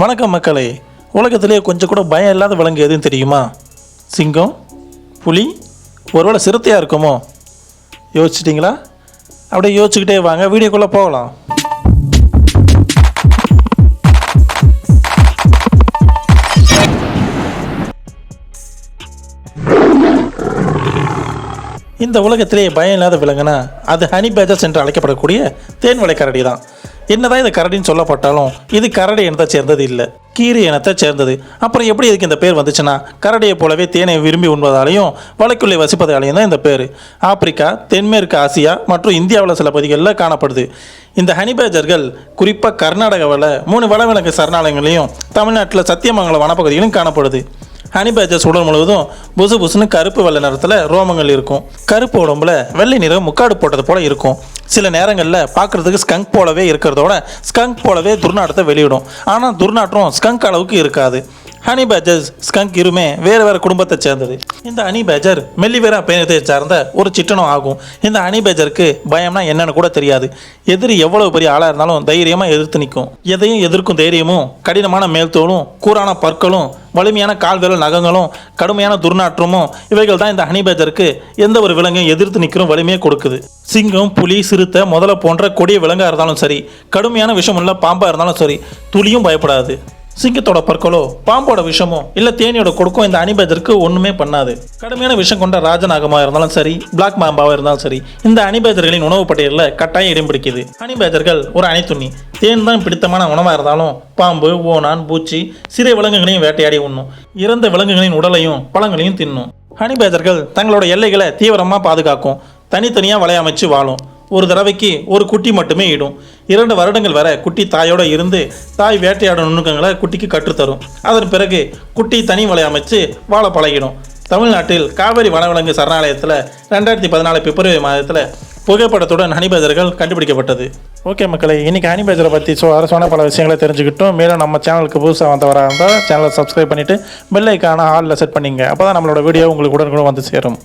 வணக்கம் மக்களே. உலகத்திலே கொஞ்சம் கூட பயம் இல்லாத விலங்கு எதுவும் தெரியுமா? சிங்கம்? புலி? ஒருவேளை சிறுத்தையாக இருக்குமோ? யோசிச்சிட்டிங்களா? அப்படியே யோசிச்சுக்கிட்டே வாங்க வீடியோக்குள்ளே போகலாம். இந்த உலகத்திலேயே பயம் இல்லாத விலங்குனா அது ஹனி பேஜர்ஸ் என்று அழைக்கப்படக்கூடிய தேன் கரடி தான் என்னதான் இது கரடின்னு சொல்லப்பட்டாலும் இது கரடி இனத்தை சேர்ந்தது இல்லை. கீரி இனத்தை சேர்ந்தது. அப்புறம் எப்படி இதுக்கு இந்த பேர் வந்துச்சுன்னா கரடியை போலவே தேனை விரும்பி உண்பதாலையும் வலைக்குள்ளே வசிப்பதாலையும் தான் இந்த பேர். ஆப்பிரிக்கா தென்மேற்கு ஆசியா மற்றும் இந்தியாவில் சில பகுதிகளில் காணப்படுது. இந்த ஹனி பேஜர்கள் குறிப்பாக கர்நாடகாவில் மூணு வனவிலங்கு சரணாலயங்களையும் தமிழ்நாட்டில் சத்தியமங்கலம் வனப்பகுதிகளும் காணப்படுது. ஹனி பேஜஸ் உடல் முழுவதும் புசு புசுன்னு கருப்பு வெள்ளை நிறத்தில் ரோமங்கள் இருக்கும். கருப்பு உடம்புல வெள்ளை நிறம் முக்காடு போட்டது போல இருக்கும். சில நேரங்களில் பார்க்குறதுக்கு ஸ்கங்க் போலவே இருக்கிறதோட ஸ்கங்க் போலவே துர்நாற்றத்தை வெளியிடும். ஆனால் துர்நாற்றம் ஸ்கங்க் அளவுக்கு இருக்காது. ஹனி பேஜர்ஸ் ஸ்கங்க் இருமே வேறு வேறு குடும்பத்தை சேர்ந்தது. இந்த ஹனி பேஜர் மெல்லிவேரா பேனத்தை சார்ந்த ஒரு சிற்றனம் ஆகும். இந்த ஹனி பேஜருக்கு பயம்னா என்னன்னு கூட தெரியாது. எதிரி எவ்வளவு பெரிய ஆளாக இருந்தாலும் தைரியமாக எதிர்த்து நிற்கும். எதையும் எதிர்க்கும் தைரியமும் கடினமான மேல்தோலும் கூரான பற்களும் வலிமையான கால் நகங்களும் கடுமையான துர்நாற்றமும் இவைகள் தான் இந்த ஹனி பேஜருக்கு எந்த ஒரு விலங்கையும் எதிர்த்து நிற்கிறோம் வலிமையை கொடுக்குது. சிங்கம் புலி சிறுத்தை முதல போன்ற கொடிய விலங்காக இருந்தாலும் சரி கடுமையான விஷமுள்ள பாம்பாக இருந்தாலும் சரி துளியும் பயப்படாது. சிங்கத்தோட பற்களோ பாம்போட விஷமோ இல்லை தேனியோட கொடுக்கும் இந்த அணிபேதருக்கு ஒன்றுமே பண்ணாது. கடுமையான விஷம் கொண்ட ராஜநாகமாக இருந்தாலும் சரி பிளாக் மாம்பாவா இருந்தாலும் சரி இந்த அணிபேதர்களின் உணவு பட்டியலில் கட்டாயம் இடம் பிடிக்குது. அணிபேதர்கள் ஒரு அணித்துண்ணி தேன் தான் பிடித்தமான உணவாக இருந்தாலும் பாம்பு ஓனான் பூச்சி சிறிய விலங்குகளையும் வேட்டையாடி உண்ணும். இறந்த விலங்குகளின் உடலையும் பழங்களையும் தின்னும். ஹனிபேதர்கள் தங்களோட எல்லைகளை தீவிரமாக பாதுகாக்கும். தனித்தனியாக வலையமைச்சு வாழும். ஒரு தடவைக்கு ஒரு குட்டி மட்டுமே இடும். இரண்டு வருடங்கள் வரை குட்டி தாயோடு இருந்து தாய் வேட்டையாடும் நுணுக்கங்களை குட்டிக்கு கற்றுத்தரும். அதன் பிறகு குட்டி தனி வலை அமைச்சு வாழ பழகிடும். தமிழ்நாட்டில் காவேரி வனவிலங்கு சரணாலயத்தில் ரெண்டாயிரத்தி பதினாலு பிப்ரவரி மாதத்தில் புகைப்படத்துடன் ஹனிபேஜர்கள் கண்டுபிடிக்கப்பட்டது. ஓகே மக்களை இன்றைக்கி ஹனிபேஜரை பற்றி ஸோ அரசான பல விஷயங்களை தெரிஞ்சுக்கிட்டோம். மேலும் நம்ம சேனலுக்கு புதுசாக வந்தவராக இருந்தால் சேனலை சப்ஸ்கிரைப் பண்ணிவிட்டு பெல் ஐக்கான ஆலில் செட் பண்ணிங்க. அப்போ தான் நம்மளோட வீடியோ உங்களுக்கு உடனுக்குடன் வந்து சேரும்.